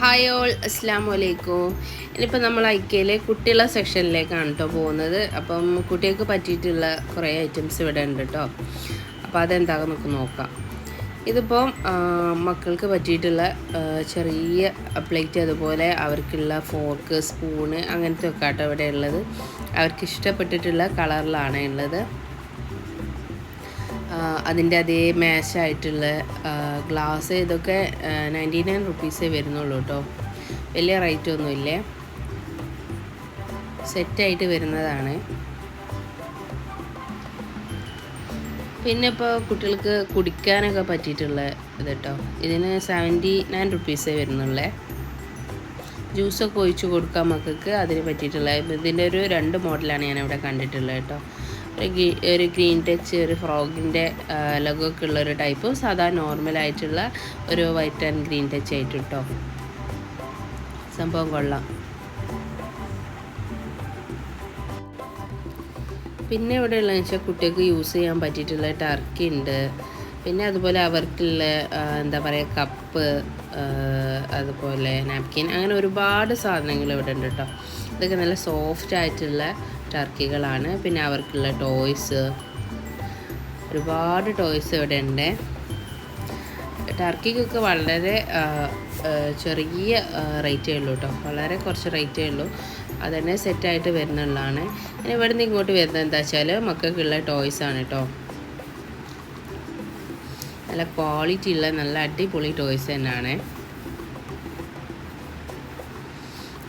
Hi all അസ്സാം വലൈക്കും ഇനിയിപ്പോൾ നമ്മൾ ഐക്കയിലെ കുട്ടികളെ സെക്ഷനിലേക്കാണ് കേട്ടോ പോകുന്നത്. അപ്പം കുട്ടികൾക്ക് പറ്റിയിട്ടുള്ള കുറേ ഐറ്റംസ് ഇവിടെ ഉണ്ട് കേട്ടോ അപ്പോൾ അതെന്താകും നമുക്ക് നോക്കാം. ഇതിപ്പം മക്കൾക്ക് പറ്റിയിട്ടുള്ള ചെറിയ പ്ലേറ്റ് അതുപോലെ അവർക്കുള്ള ഫോർക്ക് സ്പൂണ് അങ്ങനത്തെ ഒക്കെ ആട്ടോ ഇവിടെ ഉള്ളത്. അവർക്ക് ഇഷ്ടപ്പെട്ടിട്ടുള്ള കളറിലാണ് ഉള്ളത്. അതിന്റെ അതേ മാച്ചായിട്ടുള്ള ഗ്ലാസ് ഇതൊക്കെ നയന്റി നയൻ റുപ്പീസേ വരുന്നുള്ളൂ കേട്ടോ വലിയ റേറ്റ് ഒന്നുമില്ലേ. സെറ്റായിട്ട് വരുന്നതാണ്. പിന്നെ ഇപ്പോൾ കുട്ടികൾക്ക് കുടിക്കാനൊക്കെ പറ്റിയിട്ടുള്ള ഇത് കേട്ടോ ഇതിന് സെവന്റി നയൻ റുപ്പീസേ വരുന്നുള്ളേ ജ്യൂസൊക്കെ ഒഴിച്ച് കൊടുക്കാൻ മക്കൾക്ക് അതിന് പറ്റിയിട്ടുള്ള ഇതിന്റെ ഒരു രണ്ട് മോഡലാണ് ഞാൻ ഇവിടെ കണ്ടിട്ടുള്ളത് കേട്ടോ ഒരു ഗ്രീ- ഒരു ഗ്രീൻ ടച്ച് ഒരു ഫ്രോഗിന്റെ ലഗോ ഒക്കെ ഉള്ള ഒരു ടൈപ്പ് സാധാ നോർമലായിട്ടുള്ള ഒരു വൈറ്റ് ആൻഡ് ഗ്രീൻ ടച്ച് ആയിട്ട് കേട്ടോ സംഭവം കൊള്ളാം. പിന്നെ ഇവിടെ ഉള്ളതെന്ന് വെച്ചാൽ കുട്ടികൾക്ക് യൂസ് ചെയ്യാൻ പറ്റിയിട്ടുള്ള ടർക്കി ഉണ്ട്. പിന്നെ അതുപോലെ അവർക്കുള്ള എന്താ പറയുക കപ്പ് അതുപോലെ നാപ്കിൻ അങ്ങനെ ഒരുപാട് സാധനങ്ങൾ ഇവിടെ ഉണ്ട് കേട്ടോ ഇതൊക്കെ നല്ല സോഫ്റ്റ് ആയിട്ടുള്ള ടർക്കികളാണ്. പിന്നെ അവർക്കുള്ള ടോയ്സ്. ഒരുപാട് ടോയ്സ് ഇവിടെ ഉണ്ട് ടർക്കിക്കൊക്കെ വളരെ ചെറിയ റേറ്റേ ഉള്ളൂ കേട്ടോ. വളരെ കുറച്ച് റേറ്റേ ഉള്ളൂ. അതന്നെ സെറ്റായിട്ട് വരുന്നുള്ളതാണ്. ഇനി ഇവിടെ നിന്ന് ഇങ്ങോട്ട് വരുന്നത് എന്താ വെച്ചാൽ മക്കൾക്കുള്ള ടോയ്സ് ആണ് കേട്ടോ. നല്ല ക്വാളിറ്റി ഉള്ള നല്ല അടിപൊളി ടോയ്സ് തന്നെയാണ്.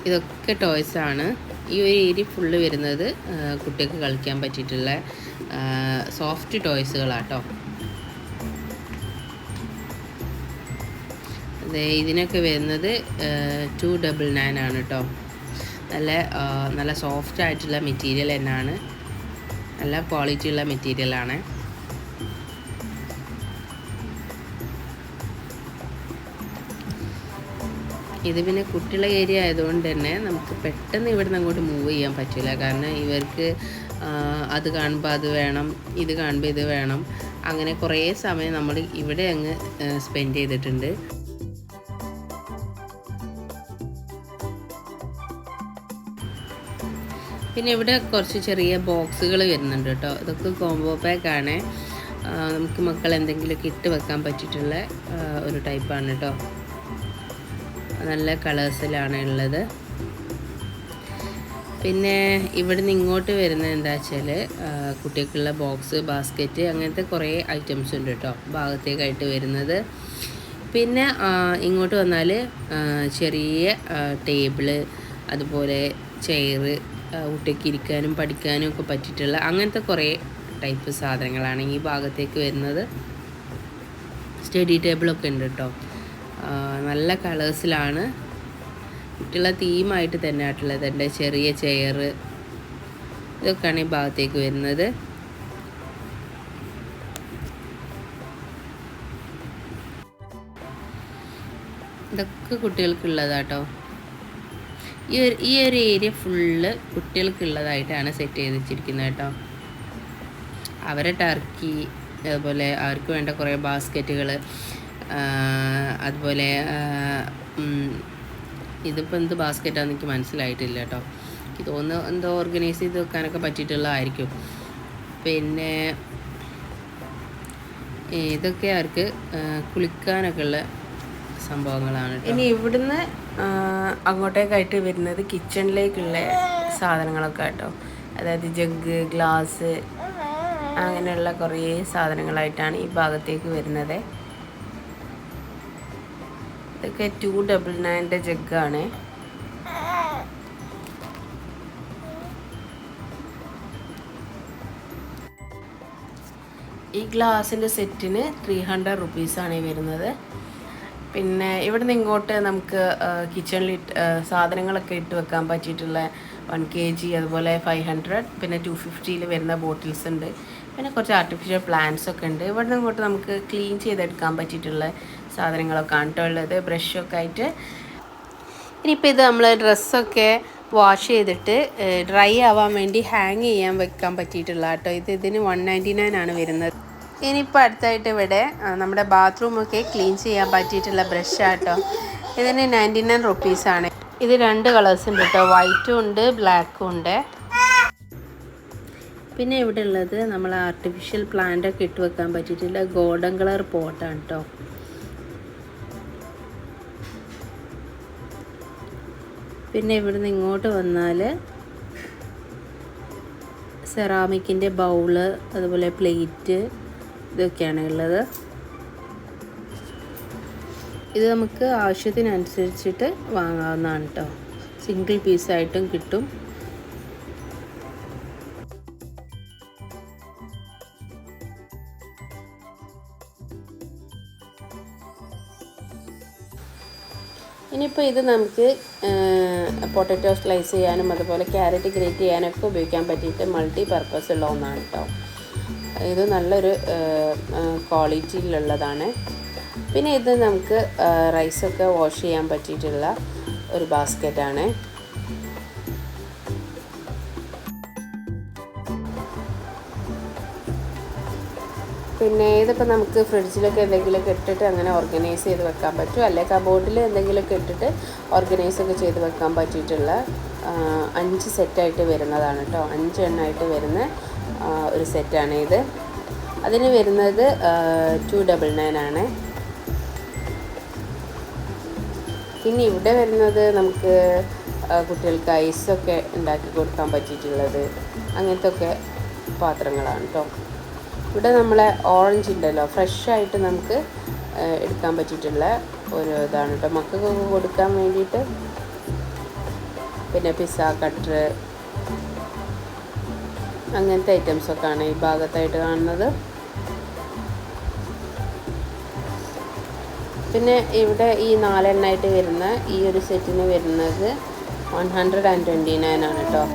ഇതൊക്കെ ടോയ്സ് ആണ്. ഈ ഒരു ഏരിയ ഫുള്ള് വരുന്നത് കുട്ടികൾക്ക് കളിക്കാൻ പറ്റിയിട്ടുള്ള സോഫ്റ്റ് ടോയ്സുകളാട്ടോ അതെ ഇതിനൊക്കെ വരുന്നത് ടു ഡബിൾ നയൻ ആണ് കേട്ടോ നല്ല നല്ല സോഫ്റ്റ് ആയിട്ടുള്ള മെറ്റീരിയൽ തന്നെയാണ്. നല്ല ക്വാളിറ്റിയുള്ള മെറ്റീരിയലാണ് ഇത് പിന്നെ കുട്ടികളെ ഏരിയ ആയതുകൊണ്ട് തന്നെ നമുക്ക് പെട്ടെന്ന് ഇവിടുന്ന് അങ്ങോട്ട് മൂവ് ചെയ്യാൻ പറ്റില്ല. കാരണം ഇവർക്ക് അത് കാണുമ്പോൾ അത് വേണം ഇത് കാണുമ്പോൾ ഇത് വേണം. അങ്ങനെ കുറേ സമയം നമ്മൾ ഇവിടെ അങ്ങ് സ്പെൻഡ് ചെയ്തിട്ടുണ്ട്. പിന്നെ ഇവിടെ കുറച്ച് ചെറിയ ബോക്സുകൾ വരുന്നുണ്ട് കേട്ടോ. ഇതൊക്കെ കോംബോ പാക്കാണ് നമുക്ക് മക്കൾ എന്തെങ്കിലുമൊക്കെ ഇട്ട് വെക്കാൻ പറ്റിയിട്ടുള്ള ഒരു ടൈപ്പാണ് കേട്ടോ. നല്ല കളേഴ്സിലാണ് ഉള്ളത്. പിന്നെ ഇവിടുന്ന് ഇങ്ങോട്ട് വരുന്നത് എന്താ വെച്ചാൽ കുട്ടികൾക്കുള്ള ബോക്സ് ബാസ്ക്കറ്റ് അങ്ങനത്തെ കുറേ ഐറ്റംസ് ഉണ്ട് കേട്ടോ ഭാഗത്തേക്കായിട്ട് വരുന്നത്. പിന്നെ ഇങ്ങോട്ട് വന്നാൽ ചെറിയ ടേബിൾ അതുപോലെ ചെയറ് കുട്ടിക്ക് ഇരിക്കാനും പഠിക്കാനും ഒക്കെ പറ്റിയിട്ടുള്ള അങ്ങനത്തെ കുറേ ടൈപ്പ് സാധനങ്ങളാണ് ഈ ഭാഗത്തേക്ക് വരുന്നത്. സ്റ്റഡി ടേബിളൊക്കെ ഉണ്ട് കേട്ടോ. നല്ല കളേഴ്സിലാണ്. കുട്ടികളെ തീമായിട്ട് തന്നെ ആയിട്ടുള്ളത്. എന്റെ ചെറിയ ചെയർ. ഇതൊക്കെയാണ് ഈ ഭാഗത്തേക്ക് വരുന്നത്. ഇതൊക്കെ കുട്ടികൾക്കുള്ളതാട്ടോ. ഈ ഒരു ഈ ഒരു ഏരിയ ഫുള്ള് കുട്ടികൾക്കുള്ളതായിട്ടാണ് സെറ്റ് ചെയ്ത് വെച്ചിരിക്കുന്നത് കേട്ടോ. അവരെ ടർക്കി അതുപോലെ അവർക്ക് വേണ്ട കുറേ ബാസ്ക്കറ്റുകൾ അതുപോലെ ഇതിപ്പോൾ എന്ത് ബാസ്ക്കറ്റാന്ന് എനിക്ക് മനസ്സിലായിട്ടില്ല കേട്ടോ. എനിക്ക് തോന്നുന്നു എന്തോ ഓർഗനൈസ് ചെയ്ത് വെക്കാനൊക്കെ പറ്റിയിട്ടുള്ളതായിരിക്കും. പിന്നെ ഇതൊക്കെ അവർക്ക് കുളിക്കാനൊക്കെ ഉള്ള സംഭവങ്ങളാണ് ഇനി ഇവിടുന്ന് അങ്ങോട്ടേക്കായിട്ട് വരുന്നത് കിച്ചണിലേക്കുള്ള സാധനങ്ങളൊക്കെ കേട്ടോ അതായത് ജഗ് ഗ്ലാസ് അങ്ങനെയുള്ള കുറേ സാധനങ്ങളായിട്ടാണ് ഈ ഭാഗത്തേക്ക് വരുന്നത്. ഇതൊക്കെ ടു ഡബിൾ നയന്റെ ജഗ്ഗാണ് ഈ ഗ്ലാസിന്റെ സെറ്റിന് ത്രീ ഹൺഡ്രഡ് റുപ്പീസാണ് വരുന്നത്. പിന്നെ ഇവിടുന്ന് ഇങ്ങോട്ട് നമുക്ക് കിച്ചണിൽ സാധനങ്ങളൊക്കെ ഇട്ട് വെക്കാൻ പറ്റിയിട്ടുള്ള വൺ കെ ജി അതുപോലെ ഫൈവ് ഹൺഡ്രഡ് പിന്നെ ടു ഫിഫ്റ്റിയിൽ വരുന്ന ബോട്ടിൽസ് ഉണ്ട്. പിന്നെ കുറച്ച് ആർട്ടിഫിഷ്യൽ പ്ലാന്റ്സ് ഒക്കെ ഉണ്ട്. ഇവിടുന്ന് ഇങ്ങോട്ട് നമുക്ക് ക്ലീൻ ചെയ്തെടുക്കാൻ പറ്റിയിട്ടുള്ള സാധനങ്ങളൊക്കെ ആണ് കേട്ടോ ഉള്ളത്. ബ്രഷൊക്കെ ആയിട്ട്. ഇനിയിപ്പോൾ ഇത് നമ്മൾ ഡ്രസ്സൊക്കെ വാഷ് ചെയ്തിട്ട് ഡ്രൈ ആവാൻ വേണ്ടി ഹാങ് ചെയ്യാൻ വെക്കാൻ പറ്റിയിട്ടുള്ള കേട്ടോ. ഇത് ഇതിന് വൺ നയന്റി നയൻ ആണ് വരുന്നത്. ഇനിയിപ്പോൾ അടുത്തായിട്ട് ഇവിടെ നമ്മുടെ ബാത്റൂമൊക്കെ ക്ലീൻ ചെയ്യാൻ പറ്റിയിട്ടുള്ള ബ്രഷാട്ടോ ഇതിന് നയന്റി നയൻ റുപ്പീസാണ് ഇത് രണ്ട് കളേഴ്സ് ഉണ്ട് കേട്ടോ. വൈറ്റും ഉണ്ട് ബ്ലാക്കും ഉണ്ട്. പിന്നെ ഇവിടെ ഉള്ളത് നമ്മൾ ആർട്ടിഫിഷ്യൽ പ്ലാന്റ് ഒക്കെ ഇട്ട് വെക്കാൻ പറ്റിയിട്ടുള്ള ഗോൾഡൻ കളർ പോട്ടാണ് കേട്ടോ. പിന്നെ ഇവിടുന്ന് ഇങ്ങോട്ട് വന്നാൽ സെറാമിക്കിന്റെ ബൗൾ അതുപോലെ പ്ലേറ്റ് ഇതൊക്കെയാണ് ഉള്ളത്. ഇത് നമുക്ക് ആവശ്യത്തിനനുസരിച്ചിട്ട് വാങ്ങാവുന്നതാണ് കേട്ടോ സിംഗിൾ പീസായിട്ടും കിട്ടും. ഇനിയിപ്പോൾ ഇത് നമുക്ക് പൊട്ടറ്റോ സ്ലൈസ് ചെയ്യാനും അതുപോലെ ക്യാരറ്റ് ഗ്രേറ്റ് ചെയ്യാനൊക്കെ ഉപയോഗിക്കാൻ പറ്റിയിട്ട് മൾട്ടി പർപ്പസ് ഉള്ള ഒന്നാണ് കേട്ടോ ഇത് നല്ലൊരു ക്വാളിറ്റിയിലുള്ളതാണ്. പിന്നെ ഇത് നമുക്ക് റൈസൊക്കെ വാഷ് ചെയ്യാൻ പറ്റിയിട്ടുള്ള ഒരു ബാസ്ക്കറ്റാണ് പിന്നെ ഇതൊക്കെ നമുക്ക് ഫ്രിഡ്ജിലൊക്കെ എന്തെങ്കിലുമൊക്കെ ഇട്ടിട്ട് അങ്ങനെ ഓർഗനൈസ് ചെയ്ത് വെക്കാൻ പറ്റും. അല്ലെ കബോർഡിൽ എന്തെങ്കിലുമൊക്കെ ഇട്ടിട്ട് ഓർഗനൈസ് ഒക്കെ ചെയ്ത് വെക്കാൻ പറ്റിയിട്ടുള്ള അഞ്ച് സെറ്റായിട്ട് വരുന്നതാണ് കേട്ടോ അഞ്ച് എണ്ണമായിട്ട് വരുന്ന ഒരു സെറ്റാണ് ഇത്. അതിന് വരുന്നത് ടു ഡബിൾ നയൻ ആണ്. പിന്നെ ഇവിടെ വരുന്നത് നമുക്ക് കുട്ടികൾക്ക് ഐസൊക്കെ ഉണ്ടാക്കി കൊടുക്കാൻ പറ്റിയിട്ടുള്ളത് അങ്ങനത്തെ ഒക്കെ പാത്രങ്ങളാണ് കേട്ടോ ഇവിടെ നമ്മളെ ഓറഞ്ച് ഉണ്ടല്ലോ ഫ്രഷായിട്ട് നമുക്ക് എടുക്കാൻ പറ്റിയിട്ടുള്ള ഒരു ഇതാണ് കേട്ടോ. മക്കൾക്കൊക്കെ കൊടുക്കാൻ വേണ്ടിയിട്ട് പിന്നെ പിസ്സ കട്ടർ അങ്ങനത്തെ ഐറ്റംസൊക്കെയാണ് ഈ ഭാഗത്തായിട്ട് കാണുന്നത്. പിന്നെ ഇവിടെ ഈ നാലെണ്ണമായിട്ട് വരുന്ന ഈ ഒരു സെറ്റിന് വരുന്നത് one hundred and twenty nine ആണ് കേട്ടോ.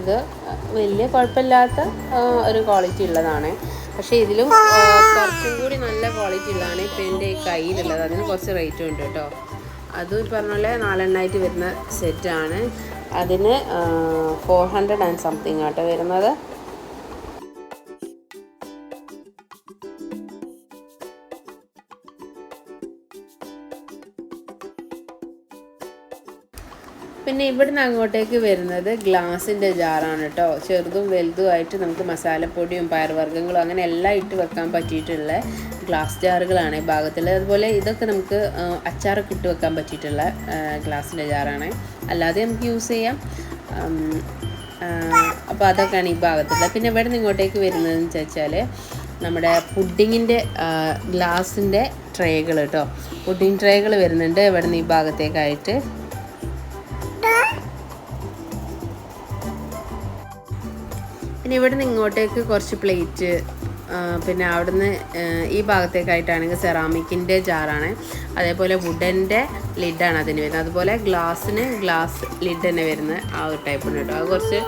ഇത് വലിയ കുഴപ്പമില്ലാത്ത ഒരു ക്വാളിറ്റി ഉള്ളതാണ്. പക്ഷേ ഇതിലും കുറച്ചും കൂടി നല്ല ക്വാളിറ്റി ഉള്ളതാണ് ഇപ്പം എന്റെ കയ്യിലുള്ളത്. അതിന് കുറച്ച് റേറ്റും ഉണ്ട് കേട്ടോ. അതും പറഞ്ഞ പോലെ നാലെണ്ണമായിട്ട് വരുന്ന സെറ്റാണ് അതിന് ഫോർ ഹൺഡ്രഡ് ആൻഡ് സംതിങ് ആട്ടോ വരുന്നത്. പിന്നെ ഇവിടുന്ന് അങ്ങോട്ടേക്ക് വരുന്നത് ഗ്ലാസിന്റെ ജാറാണ് കേട്ടോ ചെറുതും വലുതുമായിട്ട് നമുക്ക് മസാലപ്പൊടിയും പയർവർഗങ്ങളും അങ്ങനെ എല്ലാം ഇട്ട് വെക്കാൻ പറ്റിയിട്ടുള്ള ഗ്ലാസ് ജാറുകളാണ് ഈ ഭാഗത്തിൽ അതുപോലെ ഇതൊക്കെ നമുക്ക് അച്ചാറൊക്കെ ഇട്ട് വെക്കാൻ പറ്റിയിട്ടുള്ള ഗ്ലാസിന്റെ ജാറാണ്. അല്ലാതെ നമുക്ക് യൂസ് ചെയ്യാം. അപ്പോൾ അതൊക്കെയാണ് ഈ ഭാഗത്തുള്ളത്. പിന്നെ ഇവിടെ നിന്ന് ഇങ്ങോട്ടേക്ക് വരുന്നതെന്ന് വെച്ചാൽ നമ്മുടെ പുഡിങ്ങിന്റെ ഗ്ലാസിന്റെ ട്രേകൾ കേട്ടോ പുഡിങ് ട്രേകൾ വരുന്നുണ്ട് ഇവിടെ നിന്ന് ഈ ഭാഗത്തേക്കായിട്ട്. പിന്നെ ഇവിടുന്ന് ഇങ്ങോട്ടേക്ക് കുറച്ച് പ്ലേറ്റ് പിന്നെ അവിടുന്ന് ഈ ഭാഗത്തേക്കായിട്ടാണെങ്കിൽ സെറാമിക്കിന്റെ ജാറാണ്. അതേപോലെ വുഡന്റെ ലിഡാണ് അതിന് വരുന്നത്. അതുപോലെ ഗ്ലാസ്സിന് ഗ്ലാസ് ലിഡ് തന്നെ വരുന്ന ആ ഒരു ടൈപ്പ് ഉണ്ട് കേട്ടോ. അത് കുറച്ച്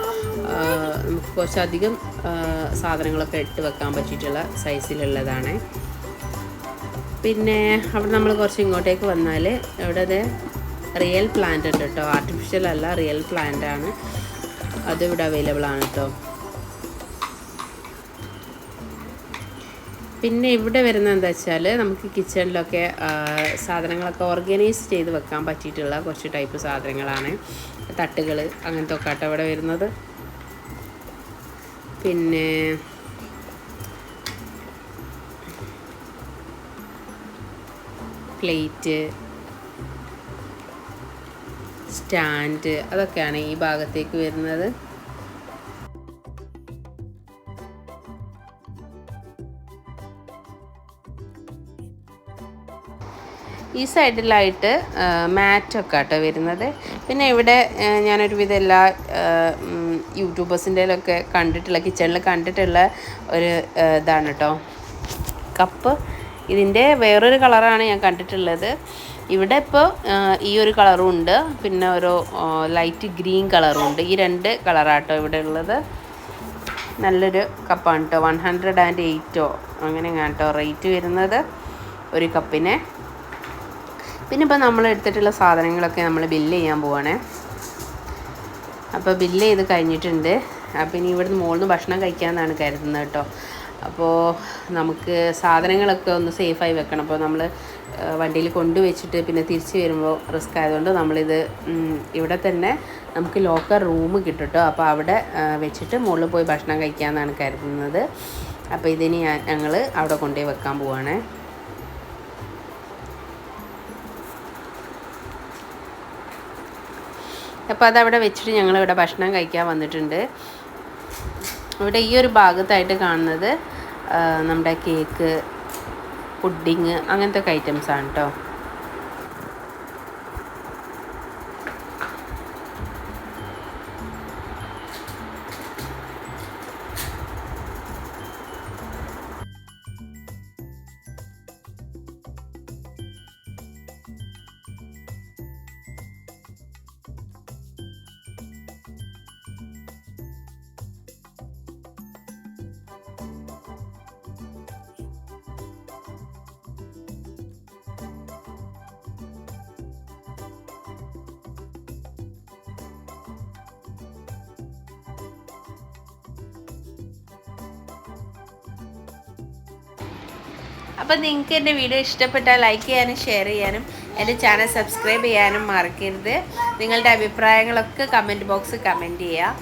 നമുക്ക് കുറച്ചധികം സാധനങ്ങളൊക്കെ ഇട്ട് വെക്കാൻ പറ്റിയിട്ടുള്ള സൈസിലുള്ളതാണ്. പിന്നെ അവിടെ നമ്മൾ കുറച്ച് ഇങ്ങോട്ടേക്ക് വന്നാൽ ഇവിടെ അത് റിയൽ പ്ലാന്റ് ഉണ്ട് കേട്ടോ. ആർട്ടിഫിഷ്യൽ അല്ല റിയൽ പ്ലാന്റ് ആണ്. അത് ഇവിടെ അവൈലബിൾ ആണ് കേട്ടോ. പിന്നെ ഇവിടെ വരുന്നത് എന്താ വെച്ചാൽ നമുക്ക് കിച്ചണിലൊക്കെ സാധനങ്ങളൊക്കെ ഓർഗനൈസ് ചെയ്ത് വെക്കാൻ പറ്റിയിട്ടുള്ള കുറച്ച് ടൈപ്പ് സാധനങ്ങളാണ്. തട്ടുകൾ അങ്ങനത്തെ ഒക്കെ ആട്ടോ ഇവിടെ വരുന്നത്. പിന്നെ പ്ലേറ്റ് സ്റ്റാൻഡ് അതൊക്കെയാണ് ഈ ഭാഗത്തേക്ക് വരുന്നത്. ഈ സൈഡിലായിട്ട് മാറ്റൊക്കെ ആട്ടോ വരുന്നത്. പിന്നെ ഇവിടെ ഞാനൊരു ഞാനൊരുവിധം എല്ലാ യൂട്യൂബേഴ്സിന്റെയിലൊക്കെ കണ്ടിട്ടുള്ള കിച്ചണിൽ കണ്ടിട്ടുള്ള ഒരു ഇതാണ് കേട്ടോ കപ്പ്. ഇതിന്റെ വേറൊരു കളറാണ് ഞാൻ കണ്ടിട്ടുള്ളത്. ഇവിടെ ഇപ്പോൾ ഈ ഒരു കളറും ഉണ്ട്. പിന്നെ ഒരു ലൈറ്റ് ഗ്രീൻ കളറും ഉണ്ട്. ഈ രണ്ട് കളറാട്ടോ ഇവിടെ ഉള്ളത്. നല്ലൊരു കപ്പാണ് കേട്ടോ വൺ ഹൺഡ്രഡ് ആൻഡ് എയ്റ്റോ. അങ്ങനെ കേട്ടോ റേറ്റ് വരുന്നത് ഒരു കപ്പിന്. പിന്നെ ഇപ്പോൾ നമ്മൾ എടുത്തിട്ടുള്ള സാധനങ്ങളൊക്കെ നമ്മൾ ബില്ല് ചെയ്യാൻ പോവാണേ. അപ്പോൾ ബില്ല് ചെയ്ത് കഴിഞ്ഞിട്ടുണ്ട്. അപ്പോൾ ഇനി ഇവിടുന്ന് മുകളിൽ ഭക്ഷണം കഴിക്കാമെന്നാണ് കരുതുന്നത് കേട്ടോ. അപ്പോൾ നമുക്ക് സാധനങ്ങളൊക്കെ ഒന്ന് സേഫായി വെക്കണം. അപ്പോൾ നമ്മൾ വണ്ടിയിൽ കൊണ്ടുവച്ചിട്ട് പിന്നെ തിരിച്ച് വരുമ്പോൾ റിസ്ക് ആയതുകൊണ്ട് നമ്മളിത് ഇവിടെ തന്നെ നമുക്ക് ലോക്കർ റൂം കിട്ടും കേട്ടോ. അപ്പോൾ അവിടെ വെച്ചിട്ട് മുകളിൽ പോയി ഭക്ഷണം കഴിക്കാമെന്നാണ് കരുതുന്നത്. അപ്പോൾ ഇതിന് ഞാൻ ഞങ്ങൾ അവിടെ കൊണ്ടുപോയി വെക്കാൻ പോവാണേ. അപ്പോൾ അതവിടെ വെച്ചിട്ട് ഞങ്ങൾ ഇവിടെ ഭക്ഷണം കഴിക്കാൻ വന്നിട്ടുണ്ട്. ഇവിടെ ഈ ഒരു ഭാഗത്തായിട്ട് കാണുന്നത് നമ്മുടെ കേക്ക് പുഡിങ് അങ്ങനത്തെ ഒക്കെ ഐറ്റംസ് ആണ് കേട്ടോ അപ്പോൾ നിങ്ങൾക്ക് എന്റെ വീഡിയോ ഇഷ്ടപ്പെട്ടാൽ ലൈക്ക് ചെയ്യാനും ഷെയർ ചെയ്യാനും എന്റെ ചാനൽ സബ്സ്ക്രൈബ് ചെയ്യാനും മറക്കരുത്. നിങ്ങളുടെ അഭിപ്രായങ്ങളൊക്കെ കമന്റ് ബോക്സിൽ കമന്റ് ചെയ്യുക.